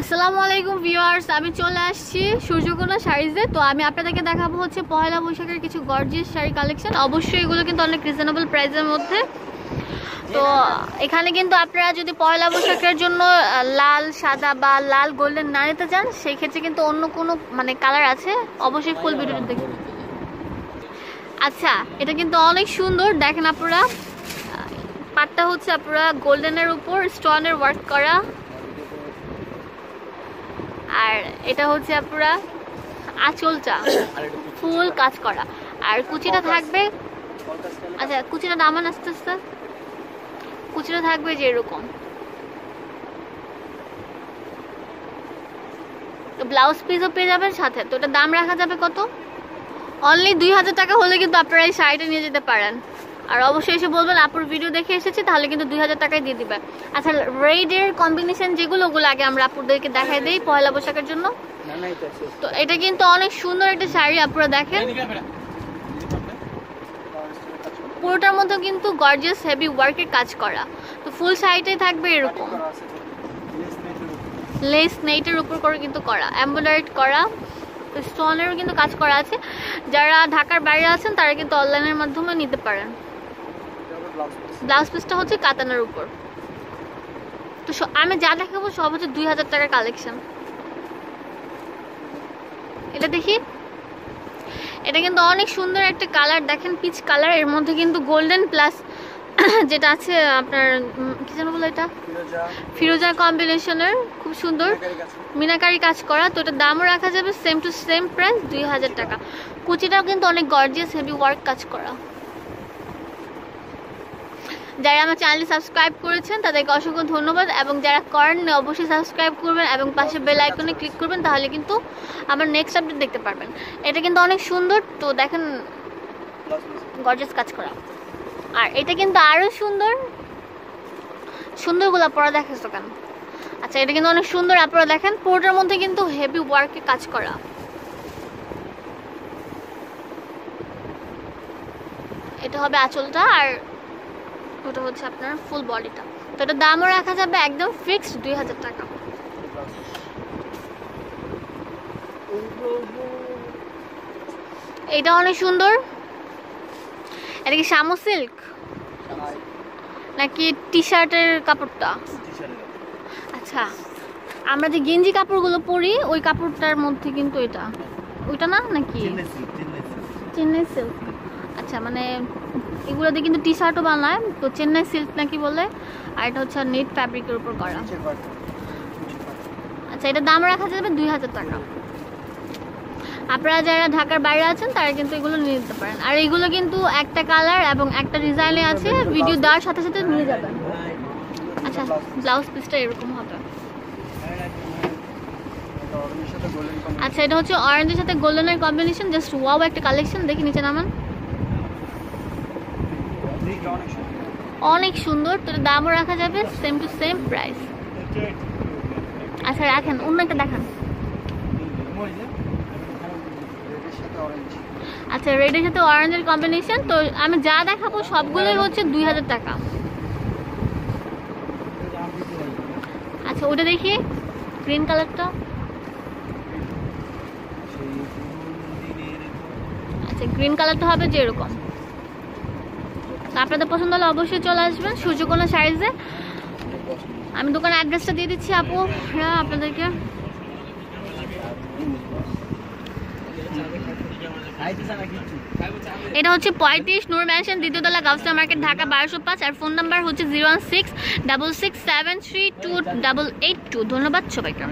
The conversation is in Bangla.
আসসালামু আলাইকুম আমি চলে আসছি সূর্যকোনা শাড়িজে। তো আমি আপনাদেরকে দেখাবো হচ্ছে পয়লা বৈশাখের কিছু গর্জিয়াস শাড়ি কালেকশন অবশ্যই এগুলো কিন্তু অনেক রিজনেবল প্রাইসের মধ্যে। তো এখানে কিন্তু আপনারা যদি পয়লা বৈশাখের জন্য লাল, সাদা বা লাল গোল্ডেন না নিতে চান সেই ক্ষেত্রে কিন্তু অন্য কোনো মানে কালার আছে। অবশ্যই ফুল ভিডিওটা দেখুন আচ্ছা এটা কিন্তু অনেক সুন্দর। দেখেন আপনারা পাটটা হচ্ছে আপনারা গোল্ডেনের উপর স্টোনের ওয়ার্ক করা। আর এটা হচ্ছে আপনারা আঁচলটা ফুল কাজ করা। আর কুচিটা থাকবে আচ্ছা কুচিটা নামান আস্তে আস্তে। কুচিটা থাকবে যে এরকম তো ব্লাউজ পিসও পেয়ে যাবেন সাথে। তো এটা দাম রাখা যাবে কত? অনলি দুই হাজার টাকা হলে কিন্তু আপনারা এই শাড়িটা নিয়ে যেতে পারেন। আর অবশ্যই এসে বলবেন আপুর ভিডিও দেখে এসেছি তাহলে কিন্তু দুই হাজার টাকায় দিয়ে দিবে। আচ্ছা রেডের কম্বিনেশন যেগুলো ওগুলো আগে আমরা আপুরদেরকে দেখাই দিই পয়লা বৈশাখের জন্য। তো এটা কিন্তু অনেক সুন্দর একটা শাড়ি আপনারা দেখেন। পুরোটার মধ্যে কিন্তু গর্জিয়াস হেভি ওয়ার্কের কাজ করা। তো ফুল শাড়িটাই থাকবে এরকম। লেস নেইটের উপর করে কিন্তু করা এম্বয়ডারি করা তো স্টোনেরও কিন্তু কাজ করা আছে। যারা ঢাকার বাইরে আছেন তারা কিন্তু অনলাইনের মাধ্যমে নিতে পারেন। ব্লাউজ পিসটা হচ্ছে কাতানের উপর। তো আমি যা দেখাবো সব হচ্ছে দুই হাজার টাকার কালেকশন এটা দেখি। এটা কিন্তু অনেক সুন্দর একটা কালার দেখেন পিচ কালারের মধ্যে কিন্তু গোল্ডেন প্লাস যেটা আছে আপনার কি যেন বলো এটা? ফিরোজা। কম্বিনেশনের খুব সুন্দর। মিনাকারি কাজ করা। তো এটা দামও রাখা যাবে সেম টু সেম প্রাইস দুই হাজার টাকা। কুচিটাও কিন্তু অনেক গর্জিয়াস হেভি ওয়ার্ক কাজ করা। যারা আমার চ্যানেলটি সাবস্ক্রাইব করেছেন, তাদেরকে অসংখ্য ধন্যবাদ। এবং যারা করেননি অবশ্যই সাবস্ক্রাইব করবেন এবং পাশে বেল আইকনে ক্লিক করবেন, তাহলে কিন্তু আমার নেক্সট আপডেট দেখতে পারবেন। এটা কিন্তু অনেক সুন্দর। তো দেখেন গর্জিয়াস কাজ করা। আর এটা কিন্তু আরও সুন্দর। সুন্দর সুন্দরগুলো পরা দেখাচ্ছ কেন আচ্ছা এটা কিন্তু অনেক সুন্দর আপনারা দেখেন। পুরোটার মধ্যে কিন্তু হেভি ওয়ার্কে কাজ করা। এটা হবে আঁচলটা। আর ওটা হচ্ছে আপনার ফুল বডিটা তো এটা দামও রাখা যাবে একদম ফিক্সড দুই হাজার টাকা। এটা অনেক সুন্দর। এটা কি শামু সিল্ক? নাকি টি শার্টের কাপড়টা? আচ্ছা আমরা যে গেঞ্জি কাপড়গুলো পরি ওই কাপড়টার মধ্যে কিন্তু এটা। ওইটা না নাকি? চেন্নাই সিল্ক আচ্ছা মানে এগুলো দিয়ে কিন্তু টি শার্টও বানায়, তো চেন্নাই সিল্ক নাকি বলে, আর এটা হচ্ছে নেট ফ্যাব্রিকের উপর করা। আচ্ছা এটা দাম রাখা যাবে দুই হাজার টাকা। আপনারা যারা ঢাকার বাইরে আছেন, তারা কিন্তু এগুলো নিয়ে নিতে পারেন। আর এগুলো কিন্তু একটা কালার এবং একটা ডিজাইনে আছে ভিডিও দেওয়ার সাথে সাথে নিয়ে যাবেন। আচ্ছা ব্লাউজ পিসটা এরকম হবে। আচ্ছা এটা হচ্ছে অরেঞ্জের সাথে গোল্ডেনের কম্বিনেশন জাস্ট ওয়াও একটা কালেকশন দেখি নিচে নামান। অনেক সুন্দর তো এটার দামও রাখা যাবে সেম টু সেম প্রাইস আচ্ছা রাখেন, অন্য একটা দেখান। আচ্ছা রেডের সাথে অরেঞ্জের কম্বিনেশন তো আমি যা দেখাবো সবগুলোই হচ্ছে দুই হাজার টাকা। আচ্ছা ওটা দেখি গ্রিন কালারটা আচ্ছা গ্রিন কালারটা হবে যে এরকম আপনাদের পছন্দ হলে অবশ্যই চলে আসবেন। সূর্যকোনা সাইজে আমি দোকানের অ্যাড্রেসটা দিয়ে দিচ্ছি, আপু। হ্যাঁ আপনাদেরকে। এটা হচ্ছে পঁয়ত্রিশ নূর ম্যানশন দ্বিতীয়তলা গাউসিয়া মার্কেট ঢাকা বারোশো পাঁচ। আর ফোন নাম্বার হচ্ছে zero one six double six seven three two double eight two ধন্যবাদ সবাইকে।